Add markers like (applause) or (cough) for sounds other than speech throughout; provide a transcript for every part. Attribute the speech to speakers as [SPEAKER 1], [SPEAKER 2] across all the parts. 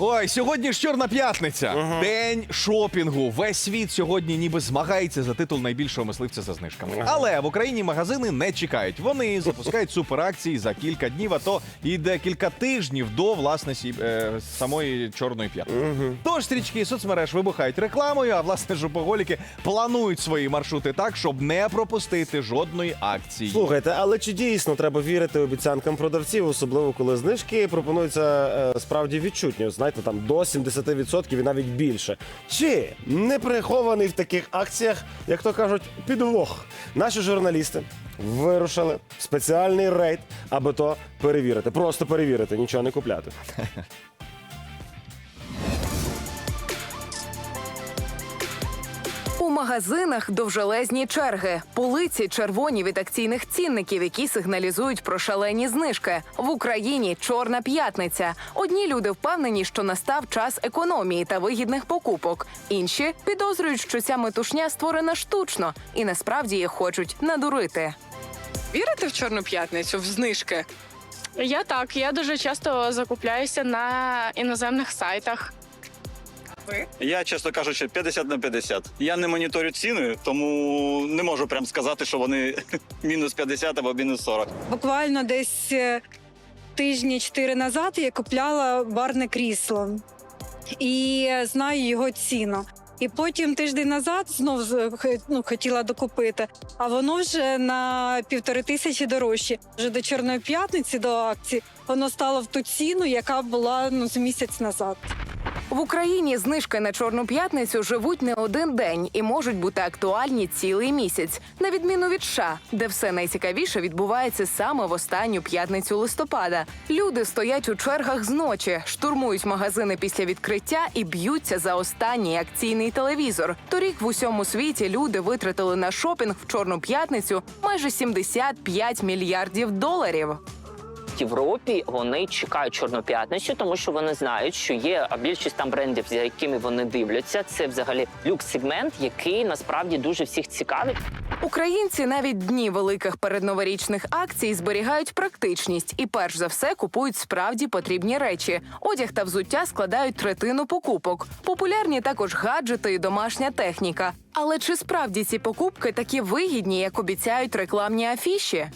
[SPEAKER 1] Ой, сьогодні ж чорна п'ятниця. День шопінгу. Весь світ сьогодні ніби змагається за титул найбільшого мисливця за знижками. Але в Україні магазини не чекають. Вони запускають суперакції за кілька днів, а то і декілька тижнів до власне сі- е, самої чорної п'ятниці. Тож стрічки соцмереж вибухають рекламою, а власне жопоголіки планують свої маршрути так, щоб не пропустити жодної акції.
[SPEAKER 2] Слухайте, але чи дійсно треба вірити обіцянкам продавців, особливо коли знижки пропонуються е, справді відчутні? От Знаєте, там до 70% і навіть більше. Чи не прихований в таких акціях, як то кажуть, підвох? Наші журналісти вирушили в спеціальний рейд, аби то перевірити. Просто перевірити, нічого не купляти. (laughs)
[SPEAKER 3] магазинах довжелезні черги, полиці червоні від акційних цінників, які сигналізують про шалені знижки. В Україні чорна п'ятниця. Одні люди впевнені, що настав час економії та вигідних покупок. Інші підозрюють, що ця метушня створена штучно і насправді їх хочуть надурити.
[SPEAKER 4] Вірите в Чорну п'ятницю, в знижки?
[SPEAKER 5] Я так, я дуже часто закупляюся на іноземних сайтах.
[SPEAKER 6] Я, чесно кажучи, 50 на 50. Я не моніторю ціни, тому не можу прям сказати, що вони (laughs) мінус 50 або мінус 40.
[SPEAKER 7] Буквально десь е, тижні чотири назад я купляла барне крісло і знаю його ціну. І потім тиждень назад знов ну, хотіла докупити, а воно вже на півтори тисячі дорожче. Вже до Чорної п'ятниці до акції воно стало в ту ціну, яка була ну, з місяць назад.
[SPEAKER 3] В Україні знижки на чорну п'ятницю живуть не один день і можуть бути актуальні цілий місяць, на відміну від США, де все найцікавіше відбувається саме в останню п'ятницю листопада. Люди стоять у чергах зночі, штурмують магазини після відкриття і б'ються за останній акційний телевізор. Торік в усьому світі люди витратили на шопінг в чорну п'ятницю майже 75 мільярдів доларів.
[SPEAKER 8] Європі вони чекають чорну п'ятницю, тому що вони знають, що є більшість там брендів, за якими вони дивляться. Це взагалі люкс-сегмент, який насправді дуже всіх цікавить.
[SPEAKER 3] Українці навіть дні великих передноворічних акцій зберігають практичність і перш за все купують справді потрібні речі. Одяг та взуття складають третину покупок. Популярні також гаджети і домашня техніка. Але чи справді ці покупки такі вигідні, як обіцяють рекламні афіші?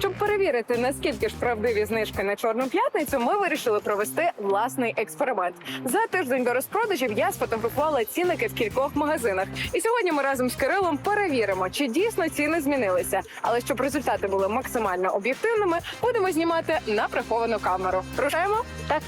[SPEAKER 4] Щоб перевірити, наскільки ж правдиві знижки на чорну п'ятницю, ми вирішили провести власний експеримент. За тиждень до розпродажів я сфотографувала цінники в кількох магазинах. І сьогодні ми разом з Кирилом перевіримо, чи дійсно ціни змінилися. Але щоб результати були максимально об'єктивними, будемо знімати на приховану камеру. Рушаємо? Так.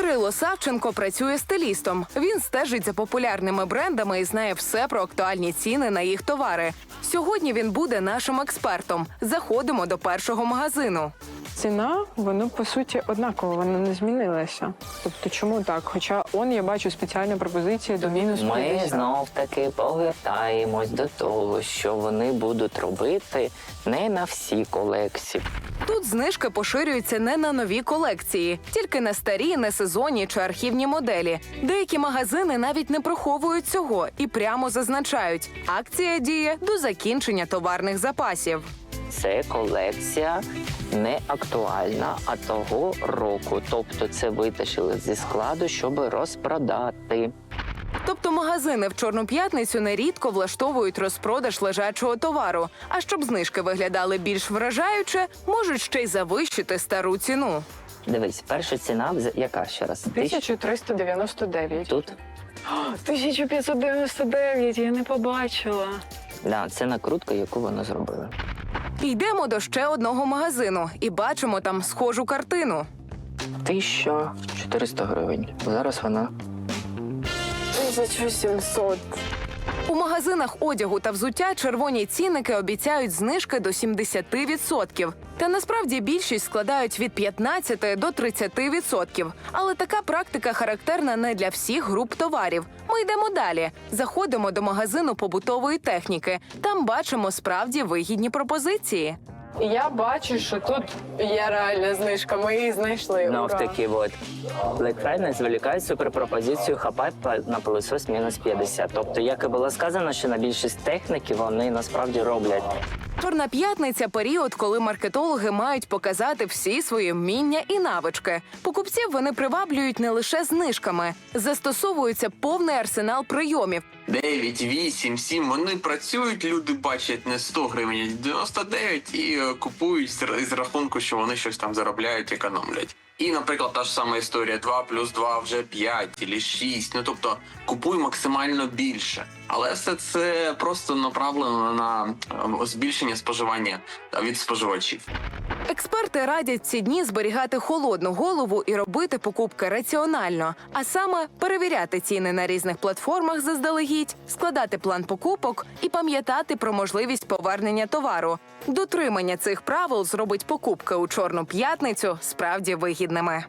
[SPEAKER 3] Кирило Савченко працює стилістом. Він стежить за популярними брендами і знає все про актуальні ціни на їх товари. Сьогодні він буде нашим експертом. Заходимо до першого магазину.
[SPEAKER 9] Ціна, воно по суті однаково, вона не змінилася. Тобто, чому так? Хоча он я бачу спеціальні пропозиції до мінус
[SPEAKER 8] Ми
[SPEAKER 9] 50.
[SPEAKER 8] знов таки повертаємось до того, що вони будуть робити не на всі колекції.
[SPEAKER 3] Тут знижки поширюються не на нові колекції, тільки на старі, несезонні чи архівні моделі. Деякі магазини навіть не приховують цього і прямо зазначають, акція діє до закінчення товарних запасів.
[SPEAKER 8] Це колекція не актуальна, а того року. Тобто це витащили зі складу, щоб розпродати.
[SPEAKER 3] Тобто магазини в чорну п'ятницю нерідко влаштовують розпродаж лежачого товару. А щоб знижки виглядали більш вражаюче, можуть ще й завищити стару ціну.
[SPEAKER 8] Дивись, перша ціна яка ще раз? Тисяч?
[SPEAKER 9] 1399.
[SPEAKER 8] Тут
[SPEAKER 9] 1599, я не побачила.
[SPEAKER 8] да, це накрутка, яку вони зробили.
[SPEAKER 3] Йдемо до ще одного магазину і бачимо там схожу картину.
[SPEAKER 8] 1400 гривень. Зараз вона
[SPEAKER 9] 1700.
[SPEAKER 3] У магазинах одягу та взуття червоні цінники обіцяють знижки до 70%. Та насправді більшість складають від 15 до 30%. Але така практика характерна не для всіх груп товарів. Ми йдемо далі. Заходимо до магазину побутової техніки. Там бачимо справді вигідні пропозиції.
[SPEAKER 9] І я бачу, що тут є реальна знижка. Ми її знайшли. Ура.
[SPEAKER 8] навтаки. Вот. Black Friday зволікає суперпропозицію хапай на пилосос мінус 50. Тобто, як і було сказано, що на більшість техніки вони насправді роблять
[SPEAKER 3] Чорна п'ятниця період, коли маркетологи мають показати всі свої вміння і навички. Покупців вони приваблюють не лише знижками, застосовується повний арсенал прийомів.
[SPEAKER 10] 9, 8, 7, вони працюють, люди бачать не 100 гривень, а 99 і е, купують з рахунку, що вони щось там заробляють, економлять. І, наприклад, та ж сама історія: 2 плюс 2 вже 5 або 6. Ну тобто купуй максимально більше. Але все це просто направлено на е, збільшення споживання від споживачів.
[SPEAKER 3] Експерти радять ці дні зберігати холодну голову і робити покупки раціонально, а саме перевіряти ціни на різних платформах заздалегідь, складати план покупок і пам'ятати про можливість повернення товару. Дотримання цих правил зробить покупки у чорну п'ятницю справді вигідними.